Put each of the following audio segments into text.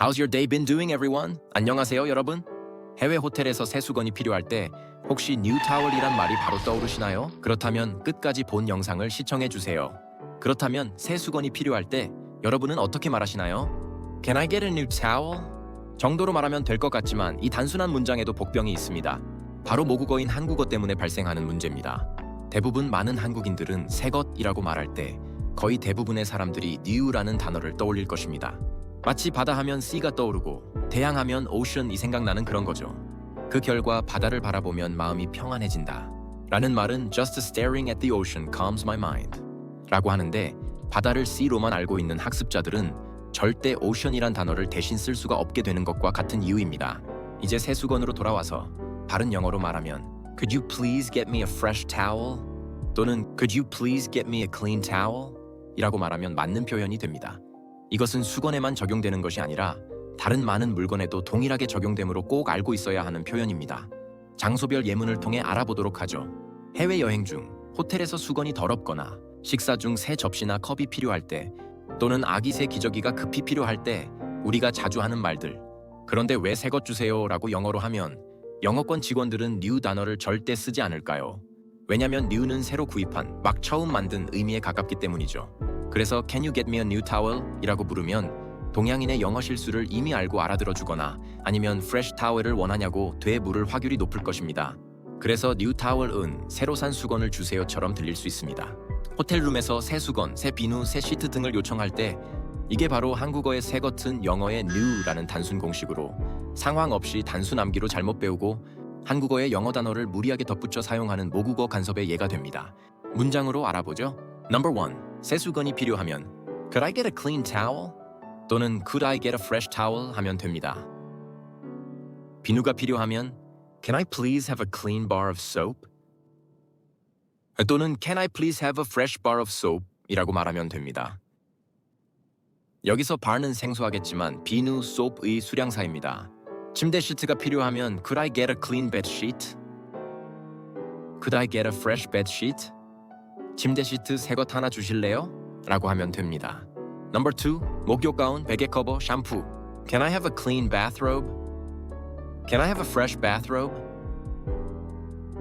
How's your day been doing, everyone? 안녕하세요, 여러분. 해외 호텔에서 세수건이 필요할 때 혹시 뉴 타월이란 말이 바로 떠오르시나요? 그렇다면 끝까지 본 영상을 시청해 주세요. 그렇다면 세수건이 필요할 때 여러분은 어떻게 말하시나요? Can I get a new towel? 정도로 말하면 될 것 같지만 이 단순한 문장에도 복병이 있습니다. 바로 모국어인 한국어 때문에 발생하는 문제입니다. 대부분 많은 한국인들은 새 것이라고 말할 때 거의 대부분의 사람들이 new라는 단어를 떠올릴 것입니다. 마치 바다 하면 sea가 떠오르고 태양 하면 ocean이 생각나는 그런 거죠. 그 결과 바다를 바라보면 마음이 평안해진다. 라는 말은 just staring at the ocean calms my mind. 라고 하는데 바다를 sea로만 알고 있는 학습자들은 절대 ocean이란 단어를 대신 쓸 수가 없게 되는 것과 같은 이유입니다. 이제 세수건으로 돌아와서 바른 영어로 말하면 Could you please get me a fresh towel? 또는 Could you please get me a clean towel? 이라고 말하면 맞는 표현이 됩니다. 이것은 수건에만 적용되는 것이 아니라 다른 많은 물건에도 동일하게 적용되므로 꼭 알고 있어야 하는 표현입니다. 장소별 예문을 통해 알아보도록 하죠. 해외 여행 중 호텔에서 수건이 더럽거나 식사 중 새 접시나 컵이 필요할 때 또는 아기 새 기저귀가 급히 필요할 때 우리가 자주 하는 말들. 그런데 왜 새 것 주세요라고 영어로 하면 영어권 직원들은 new 단어를 절대 쓰지 않을까요? 왜냐면 new는 새로 구입한 막 처음 만든 의미에 가깝기 때문이죠. 그래서 Can you get me a new towel? 이라고 물으면 동양인의 영어 실수를 이미 알고 알아들어 주거나 아니면 fresh towel을 원하냐고 되에 물을 확률이 높을 것입니다. 그래서 new towel은 새로 산 수건을 주세요처럼 들릴 수 있습니다. 호텔룸에서 새 수건, 새 비누, 새 시트 등을 요청할 때 이게 바로 한국어의 새 같은 영어의 new라는 단순 공식으로 상황 없이 단순 암기로 잘못 배우고 한국어의 영어 단어를 무리하게 덧붙여 사용하는 모국어 간섭의 예가 됩니다. 문장으로 알아보죠. Number one, 세수건이 필요하면 Could I get a clean towel? 또는 Could I get a fresh towel? 하면 됩니다. 비누가 필요하면 Can I please have a clean bar of soap? 또는 Can I please have a fresh bar of soap? 이라고 말하면 됩니다. 여기서 bar는 생소하겠지만 비누, soap의 수량사입니다. 침대 시트가 필요하면 Could I get a clean bed sheet? Could I get a fresh bed sheet? 침대 시트 새 것 하나 주실래요? 라고 하면 됩니다. Number 2. 목욕 가운, 베개 커버, 샴푸. Can I have a clean bathrobe? Can I have a fresh bathrobe?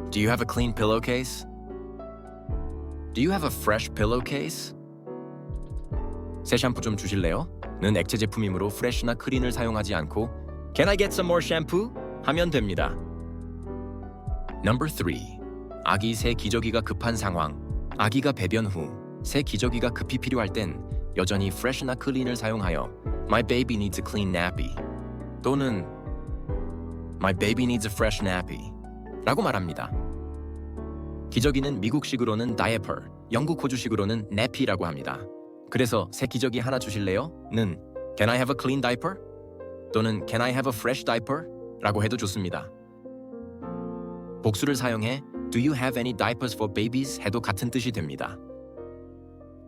Do you have a clean pillowcase? Do you have a fresh pillowcase? 새 샴푸 좀 주실래요? 는 액체 제품이므로 프레쉬나 클린을 사용하지 않고 Can I get some more shampoo? 하면 됩니다. Number 3. 아기 새 기저귀가 급한 상황. 아기가 배변 후 새 기저귀가 급히 필요할 땐 여전히 fresh나 clean을 사용하여 My baby needs a clean nappy 또는 My baby needs a fresh nappy 라고 말합니다. 기저귀는 미국식으로는 diaper, 영국 호주식으로는 nappy라고 합니다. 그래서 새 기저귀 하나 주실래요? 는 Can I have a clean diaper? 또는 Can I have a fresh diaper? 라고 해도 좋습니다. 복수를 사용해 Do you have any diapers for babies? 해도 같은 뜻이 됩니다.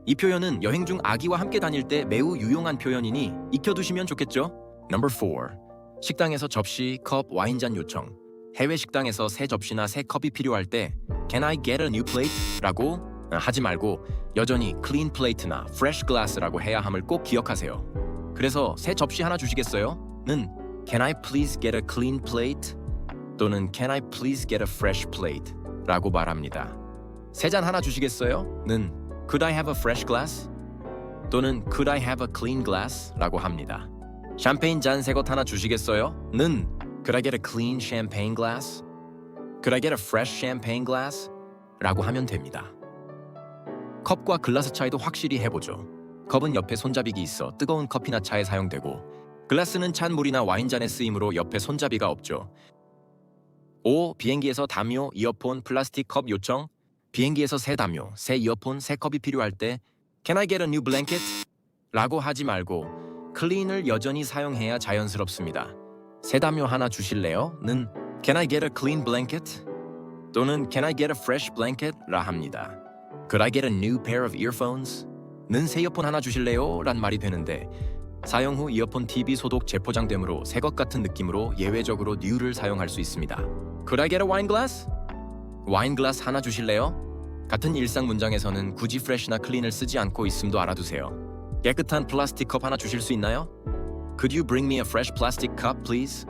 이 표현은 여행 중 아기와 함께 다닐 때 매우 유용한 표현이니 익혀두시면 좋겠죠? Number 4. 식당에서 접시, 컵, 와인잔 요청. 해외 식당에서 새 접시나 새 컵이 필요할 때 Can I get a new plate? 라고 하지 말고 여전히 clean plate나 fresh glass라고 해야 함을 꼭 기억하세요. 그래서 새 접시 하나 주시겠어요? 는 Can I please get a clean plate? 또는 Can I please get a fresh plate? 라고 말합니다. 새잔 하나 주시겠어요? 는 Could I have a fresh glass? 또는 Could I have a clean glass? 라고 합니다. 샴페인 잔새것 하나 주시겠어요? 는 Could I get a clean champagne glass? Could I get a fresh champagne glass? 라고 하면 됩니다. 컵과 글라스 차이도 확실히 해보죠. 컵은 옆에 손잡이가 있어 뜨거운 커피나 차에 사용되고 글라스는 찬 물이나 와인잔에 쓰이므로 옆에 손잡이가 없죠. 5. 비행기에서 담요, 이어폰, 플라스틱 컵 요청 비행기에서 새 담요, 새 이어폰, 새 컵이 필요할 때 Can I get a new blanket? 라고 하지 말고 clean을 여전히 사용해야 자연스럽습니다. 새 담요 하나 주실래요? 는 Can I get a clean blanket? 또는 Can I get a fresh blanket? 라 합니다. Could I get a new pair of earphones? 는 새 이어폰 하나 주실래요? 란 말이 되는데 사용 후 이어폰 TV 소독 재포장되므로 새 것 같은 느낌으로 예외적으로 new를 사용할 수 있습니다. Could I get a wine glass? 와인 글라스 하나 주실래요? 같은 일상 문장에서는 굳이 fresh나 clean을 쓰지 않고 있음도 알아두세요. 깨끗한 플라스틱 컵 하나 주실 수 있나요? Could you bring me a fresh plastic cup, please?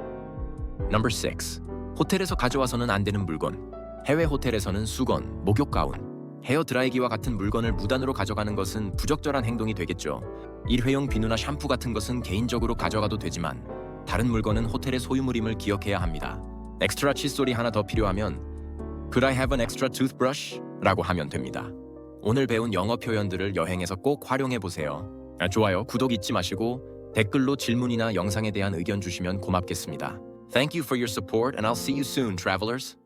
Number 6. 호텔에서 가져와서는 안 되는 물건. 해외 호텔에서는 수건, 목욕 가운, 헤어 드라이기와 같은 물건을 무단으로 가져가는 것은 부적절한 행동이 되겠죠. 일회용 비누나 샴푸 같은 것은 개인적으로 가져가도 되지만 다른 물건은 호텔의 소유물임을 기억해야 합니다. 엑스트라 칫솔이 하나 더 필요하면 Could I have an extra toothbrush? 라고 하면 됩니다. 오늘 배운 영어 표현들을 여행에서 꼭 활용해 보세요. 아, 좋아요, 구독 잊지 마시고 댓글로 질문이나 영상에 대한 의견 주시면 고맙겠습니다. Thank you for your support and I'll see you soon, travelers.